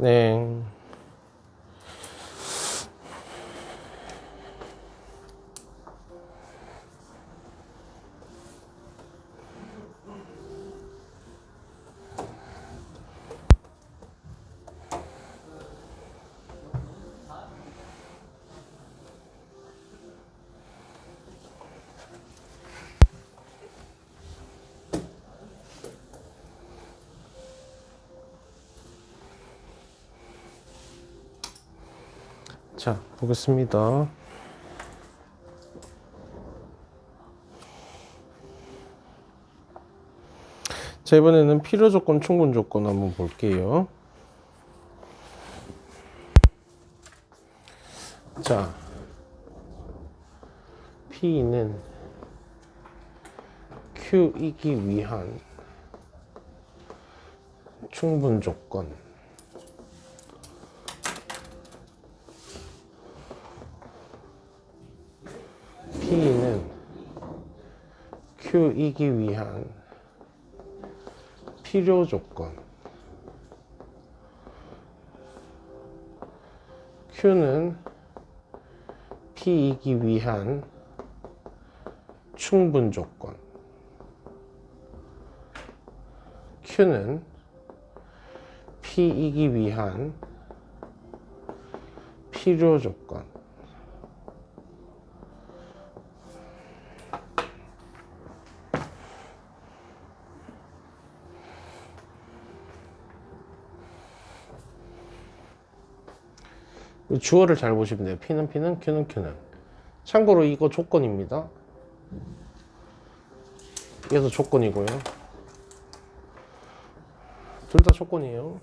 네. 자, 보겠습니다. 자, 이번에는 필요 조건, 충분 조건 한번 볼게요. 자, P는 Q이기 위한 충분 조건. P는 Q이기 위한 필요 조건. Q는 P이기 위한 충분 조건. Q는 P이기 위한 필요 조건. 주어를 잘 보시면 돼요. P는 P는 Q는 Q는. 참고로 이거 조건입니다. 얘도 조건이고요. 둘 다 조건이에요.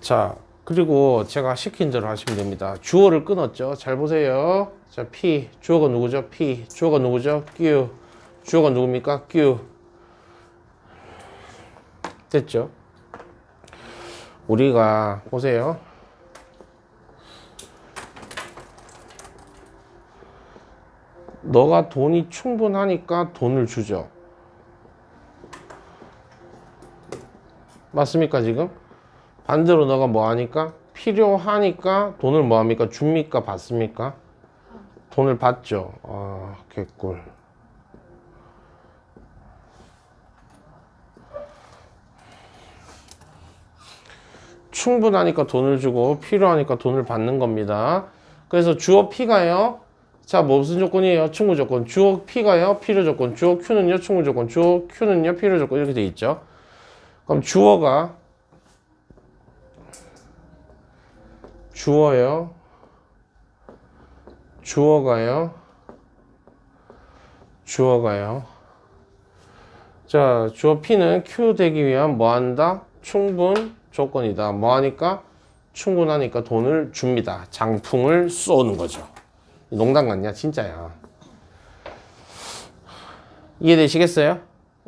자, 그리고 제가 시킨 대로 하시면 됩니다. 주어를 끊었죠. 잘 보세요. 자, P. 주어가 누구죠? P. 주어가 누구죠? Q. 주어가 누굽니까? Q. 됐죠? 우리가 보세요. 너가 돈이 충분하니까 돈을 주죠. 맞습니까, 지금? 반대로 너가 뭐 하니까? 필요하니까 돈을 뭐 합니까? 줍니까? 받습니까? 돈을 받죠. 아, 개꿀. 충분하니까 돈을 주고 필요하니까 돈을 받는 겁니다. 그래서 주어 P가요. 자, 뭐 무슨 조건이에요? 충분 조건. 주어 P가요. 필요 조건. 주어 Q는요. 충분 조건. 주어 Q는요. 필요 조건. 이렇게 돼 있죠. 그럼 주어가 주어요. 주어가요. 주어가요. 자, 주어 P는 Q 되기 위한 뭐 한다? 충분 조건이다. 뭐 하니까? 충분하니까 돈을 줍니다. 장풍을 쏘는 거죠. 농담 같냐? 진짜야. 이해되시겠어요?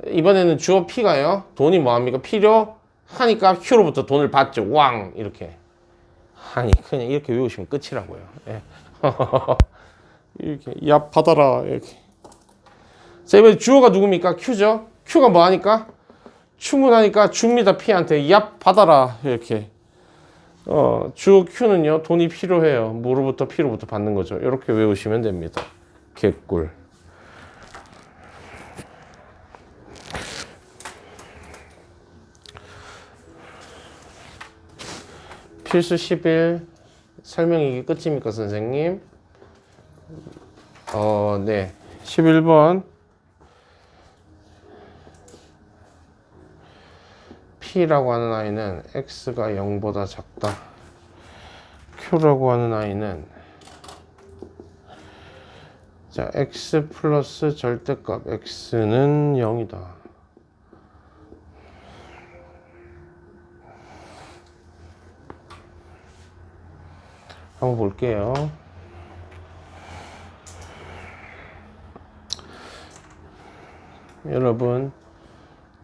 이번에는 주어 P가요. 돈이 뭐합니까? 필요 하니까 Q로부터 돈을 받죠. 왕! 이렇게. 아니, 그냥 이렇게 외우시면 끝이라고요. 예. 이렇게. 야, 받아라. 이렇게. 자, 이번에 주어가 누굽니까? Q죠? Q가 뭐 하니까? 충분하니까 줍니다. P한테. 야, 받아라. 이렇게. 어, 주 Q는요, 돈이 필요해요. 뭐로부터 P로부터 받는 거죠. 이렇게 외우시면 됩니다. 개꿀. 필수 10일 설명 이 게 끝입니까, 선생님? 어, 네. 11번. P라고 하는 아이는 X가 0보다 작다. Q라고 하는 아이는 자, X 플러스 절대값 X는 0이다. 한번 볼게요. 여러분,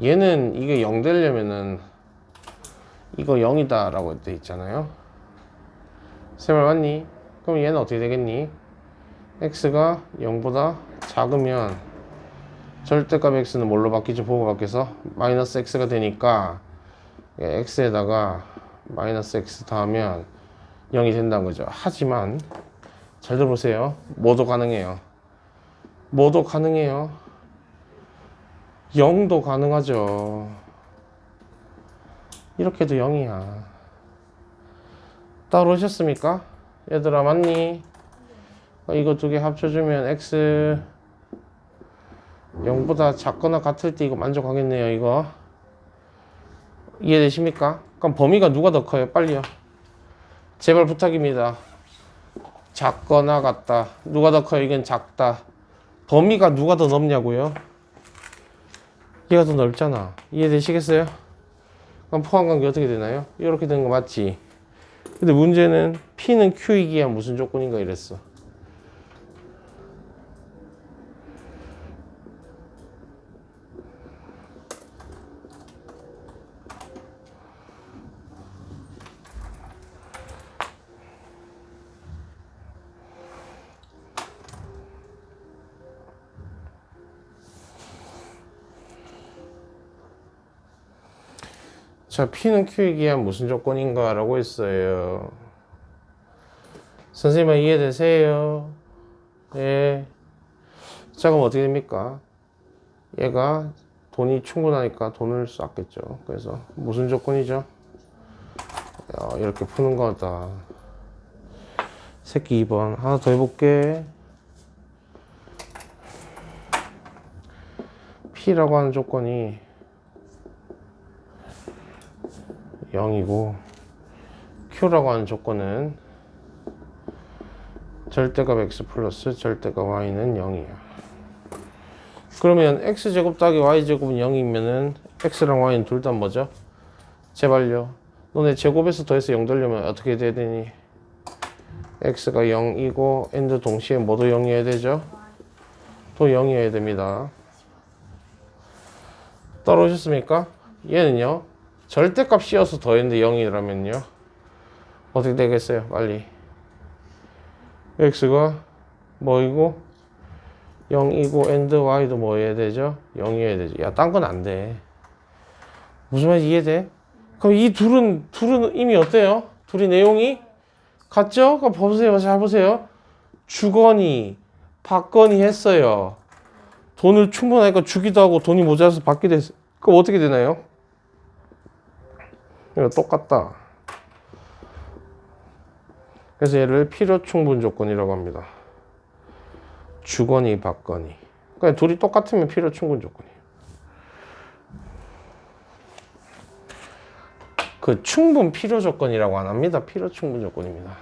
얘는 이게 0 되려면은 이거 0이다 라고 돼 있잖아요 세말 맞니? 그럼 얘는 어떻게 되겠니? x가 0보다 작으면 절대값 x는 뭘로 바뀌죠? 보고 바뀌어서 마이너스 x가 되니까 x에다가 마이너스 x 더하면 0이 된다는 거죠. 하지만 잘 들어보세요. 뭐도 가능해요. 뭐도 가능해요. 0도 가능하죠. 이렇게도 0이야. 따로 오셨습니까? 얘들아 맞니? 어, 이거 두 개 합쳐주면 x 0보다 작거나 같을 때 이거 만족하겠네요 이거 이해되십니까? 그럼 범위가 누가 더 커요? 빨리요 제발 부탁입니다 작거나 같다 누가 더 커요? 이건 작다 범위가 누가 더 넓냐고요? 얘가 더 넓잖아 이해되시겠어요? 그럼 포함 관계 어떻게 되나요? 이렇게 되는 거 맞지? 근데 문제는 P는 Q이기야 무슨 조건인가 이랬어 자, P는 Q이기야 무슨 조건인가 라고 했어요. 선생님 이해되세요? 예. 자, 그럼 어떻게 됩니까? 얘가 돈이 충분하니까 돈을 쐈겠죠. 그래서 무슨 조건이죠? 야, 이렇게 푸는 거다. 새끼 2번. 하나 더 해볼게. P라고 하는 조건이 0이고 Q라고 하는 조건은 절대값 x 플러스 절대값 y는 0이야. 그러면 x제곱 더하기 y제곱은 0이면은 x랑 y는 둘 다 뭐죠? 제발요. 너네 제곱에서 더해서 0 되려면 어떻게 돼야 되니? x가 0이고 n도 동시에 뭐도 0이어야 되죠? 또 0이어야 됩니다. 따라오셨습니까? 얘는요. 절대값 씌워서 더했는데 0이라면요. 어떻게 되겠어요? 빨리. x가 뭐이고 0이고 and y도 뭐 해야 되죠? 0이어야 되죠. 야, 딴 건 안 돼. 무슨 말인지 이해돼? 그럼 이 둘은 둘은 이미 어때요? 둘이 내용이 같죠? 그럼 보세요. 잘 보세요. 주거니 받거니 했어요. 돈을 충분하니까 주기도 하고 돈이 모자라서 받기도 했어요. 그럼 어떻게 되나요? 이거 똑같다. 그래서 얘를 필요 충분 조건이라고 합니다. 주거니 받거니. 그러니까 둘이 똑같으면 필요 충분 조건이에요. 그 충분 필요 조건이라고 안 합니다. 필요 충분 조건입니다.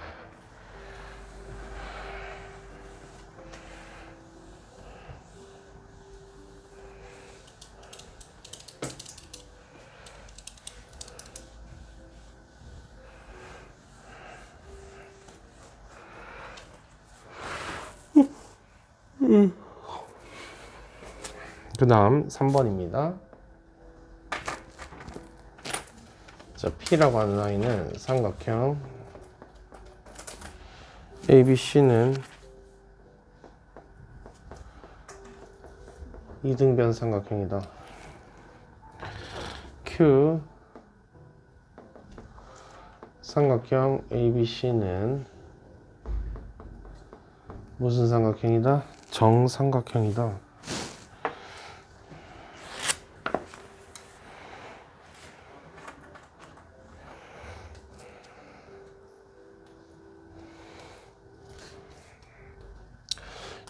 그 다음 3번입니다. 자, P라고 하는 아이는 삼각형 ABC는 이등변 삼각형이다. Q 삼각형 ABC는 무슨 삼각형이다? 정삼각형이다.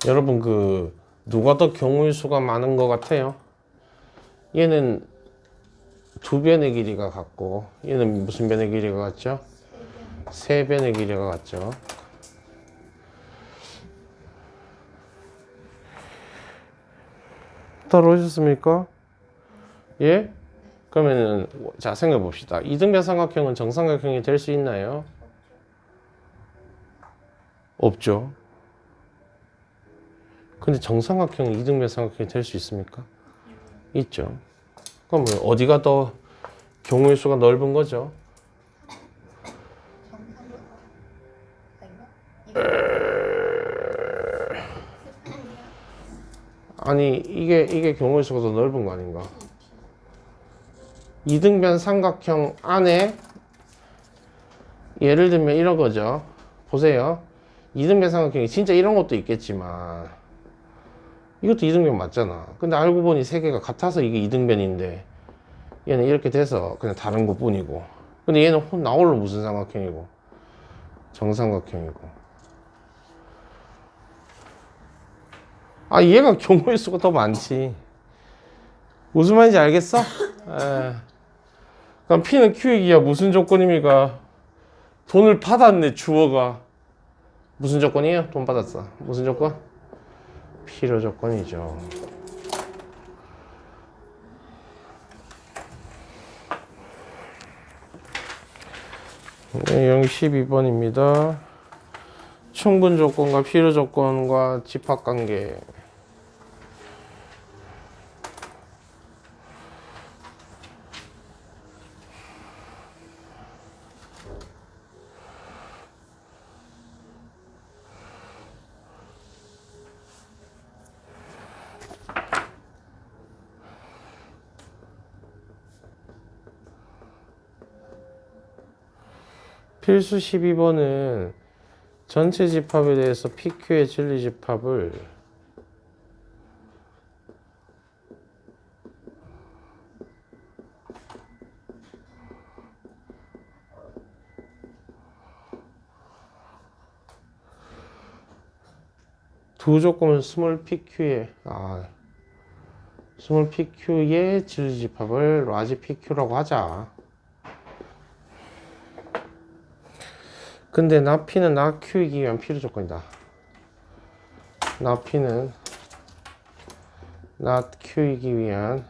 여러분 그 누가 더 경우의 수가 많은 것 같아요? 얘는 두 변의 길이가 같고 얘는 무슨 변의 길이가 같죠? 세 변의 길이가 같죠. 따라오셨습니까? 예? 그러면은 자 생각해 봅시다. 이등변 삼각형은 정삼각형이 될 수 있나요? 없죠. 근데 정삼각형이 이등변 삼각형이 될 수 있습니까? 있죠. 그럼 뭐 어디가 더 경우의 수가 넓은 거죠? 아니 이게 이게 경우의 수가 더 넓은 거 아닌가? 이등변 삼각형 안에 예를 들면 이런 거죠. 보세요. 이등변 삼각형이 진짜 이런 것도 있겠지만 이것도 이등변 맞잖아. 근데 알고 보니 세 개가 같아서 이게 이등변인데 얘는 이렇게 돼서 그냥 다른 것 뿐이고 근데 얘는 혼- 나홀로 무슨 삼각형이고 정삼각형이고 아 얘가 경우의 수가 더 많지 무슨 말인지 알겠어? 에. 그럼 P는 Q이기야 무슨 조건입니까? 돈을 받았네 주어가 무슨 조건이에요? 돈 받았어 무슨 조건? 필요 조건이죠. 네, 012번입니다. 충분 조건과 필요 조건과 집합 관계 필수 12번은 전체 집합에 대해서 PQ의 진리 집합을 두 조건은 스몰 PQ의 아 스몰 PQ의 진리 집합을 라지 PQ라고 하자. 근데 나 P는 나 Q이기 위한 필요 조건이다. 나 P는 나 Q이기 위한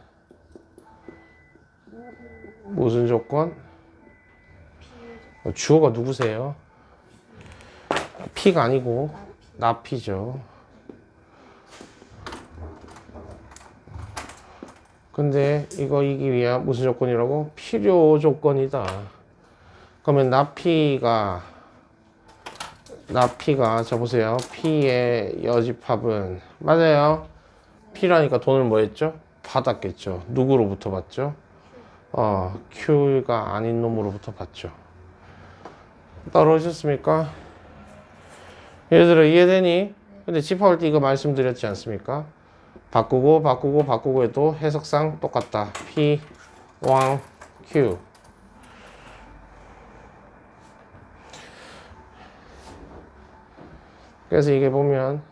무슨 조건? 어, 주어가 누구세요? P가 아니고 나 P죠. 근데 이거 이기 위한 무슨 조건이라고? 필요 조건이다. 그러면 나 P가 나 P가 자 보세요. P의 여집합은 맞아요. P라니까 돈을 뭐 했죠? 받았겠죠. 누구로부터 받죠? 어, Q가 아닌 놈으로부터 받죠. 따라오셨습니까? 얘들아 이해되니? 근데 집합할 때 이거 말씀드렸지 않습니까? 바꾸고 바꾸고 바꾸고 해도 해석상 똑같다. P, 왕, Q. 그래서 이게 보면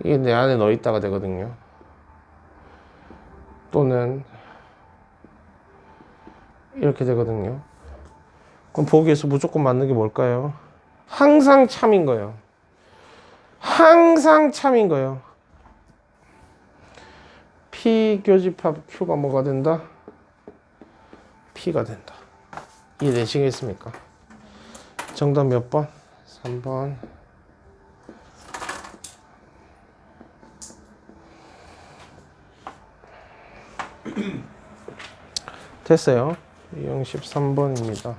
이게 내 안에 넣어 있다가 되거든요. 또는 이렇게 되거든요. 그럼 보기에서 무조건 맞는 게 뭘까요? 항상 참인 거예요. 항상 참인 거예요. P 교집합 Q가 뭐가 된다? P가 된다. 이해되시겠습니까? 정답 몇 번? 3번. 됐어요. 013번입니다.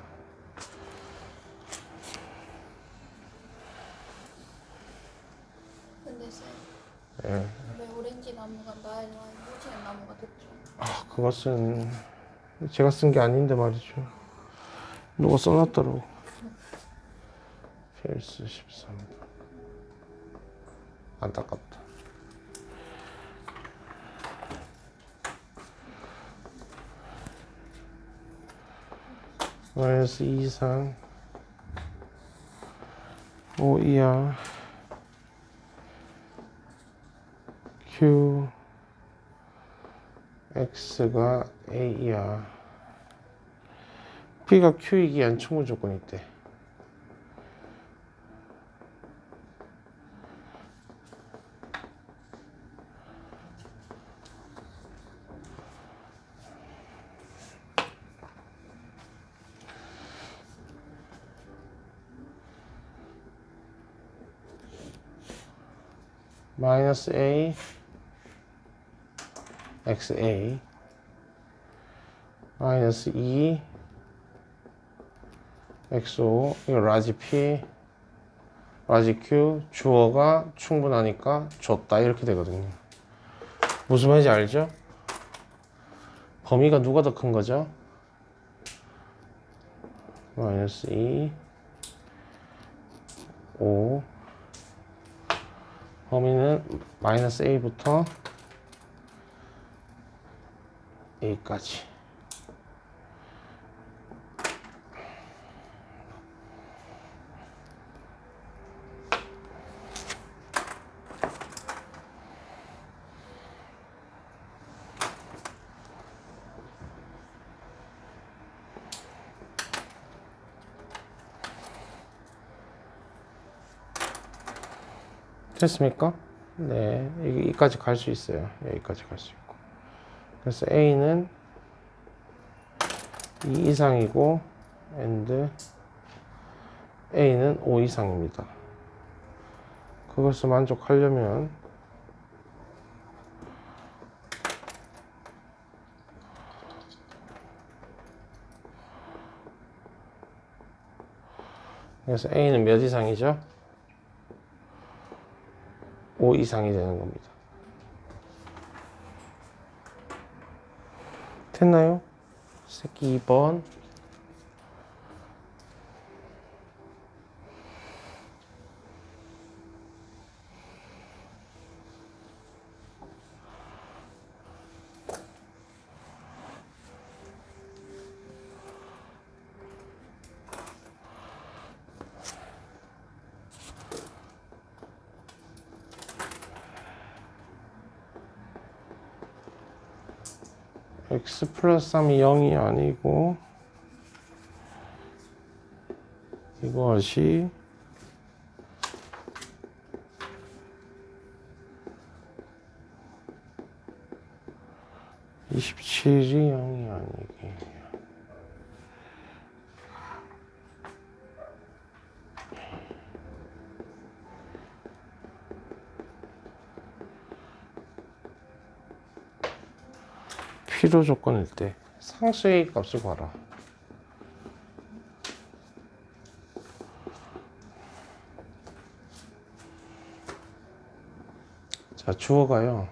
근데 쌤, 예. 왜 오렌지 나무가 나의 무지의 나무가 됐죠? 아, 그것은 제가 쓴 게 아닌데 말이죠. 누가 써놨더라고. 필수 13. 안타깝다. 마이너스 2 이상 5 이하 Q x가 a야. p가 q이기 위한 충분 조건이 있대. 마이너스 a. Xa 마이너스 2 xo 이거 라지 p 라지 q. 주어가 충분하니까 줬다. 이렇게 되거든요. 무슨 말인지 알죠? 범위가 누가 더 큰 거죠? 마이너스 2 5 범위는 마이너스 a부터 a까지 됐습니까? 네, 여기- 여기까지 갈 수 있어요. 여기까지 갈 수 있고. 그래서 A는 2 이상이고, and A는 5 이상입니다. 그것을 만족하려면 그래서 A는 몇 이상이죠? 5 이상이 되는 겁니다. 됐나요? 새끼 2번. X 플러스 3이 0이 아니고 이것이 (27이 0이 아니게) 필요 조건일 때 상수의 값을 봐라. 자, 주어가요.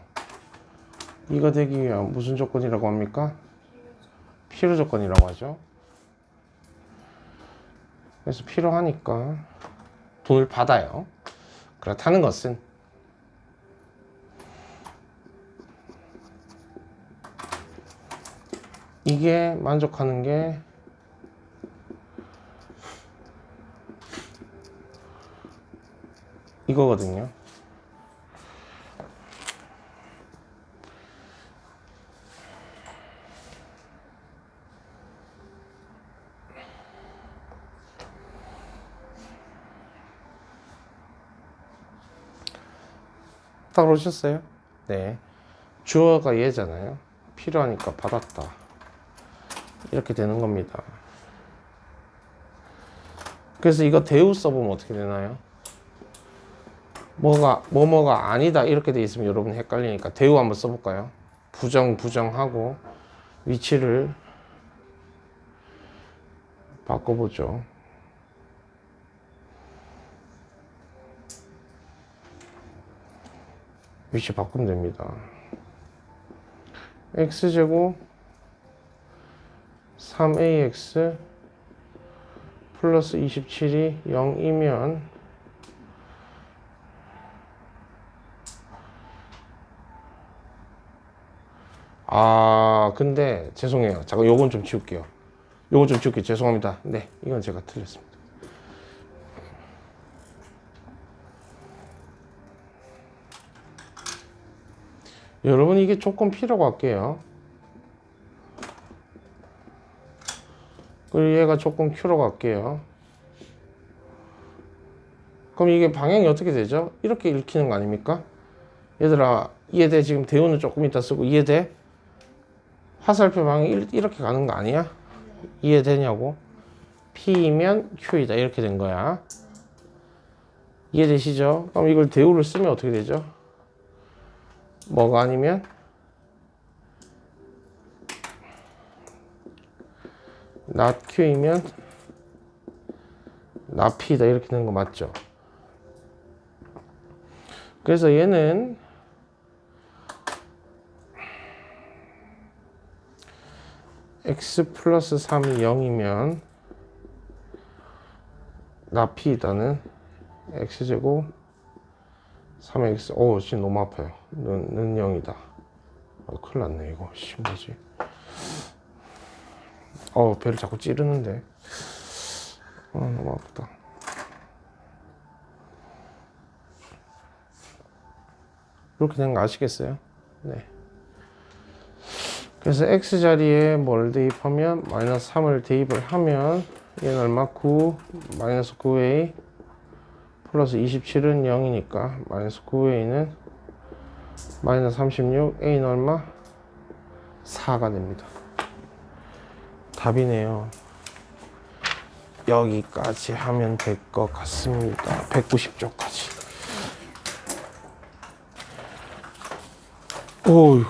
이거 되기 위한 무슨 조건이라고 합니까? 필요 조건이라고 하죠. 그래서 필요하니까 돈을 받아요. 그렇다는 것은 이게 만족하는 게 이거거든요. 딱 오셨어요? 네. 주어가 얘잖아요. 필요하니까 받았다. 이렇게 되는 겁니다. 그래서 이거 대우 써보면 어떻게 되나요? 뭐가 뭐뭐가 아니다 이렇게 돼 있으면 여러분 헷갈리니까 대우 한번 써볼까요? 부정 부정하고 위치를 바꿔보죠. 위치 바꾸면 됩니다. x제곱 3ax 플러스 27이 0이면 아 근데 죄송해요. 잠깐 요건 좀 지울게요. 요건 좀 지울게요. 죄송합니다. 네 이건 제가 틀렸습니다. 여러분 이게 조건 필요가 할게요 그리고 얘가 조건 Q로 갈게요. 그럼 이게 방향이 어떻게 되죠? 이렇게 읽히는 거 아닙니까? 얘들아, 이해돼? 지금 대우는 조금 이따 쓰고, 이해돼? 화살표 방향이 일- 이렇게 가는 거 아니야? 이해되냐고? P이면 Q이다. 이렇게 된 거야. 이해되시죠? 그럼 이걸 대우를 쓰면 어떻게 되죠? 뭐가 아니면? Not q이면 not p다 이렇게 되는 거 맞죠? 그래서 얘는 x 플러스 3이 0이면 나피이다는 x제곱 3x 오 지금 너무 아파요. 는, 는 0이다. 아, 큰일 났네 이거. 씨 뭐지 어 배를 자꾸 찌르는데 아 너무 아프다 이렇게 된 거 아시겠어요? 네 그래서 x 자리에 뭘 대입하면 마이너스 3을 대입을 하면 얘는 얼마? 9 마이너스 9a 플러스 27은 0이니까 마이너스 9a는 마이너스 36 a는 얼마? 4가 됩니다 답이네요. 여기까지 하면 될 것 같습니다. 190쪽까지. 오휴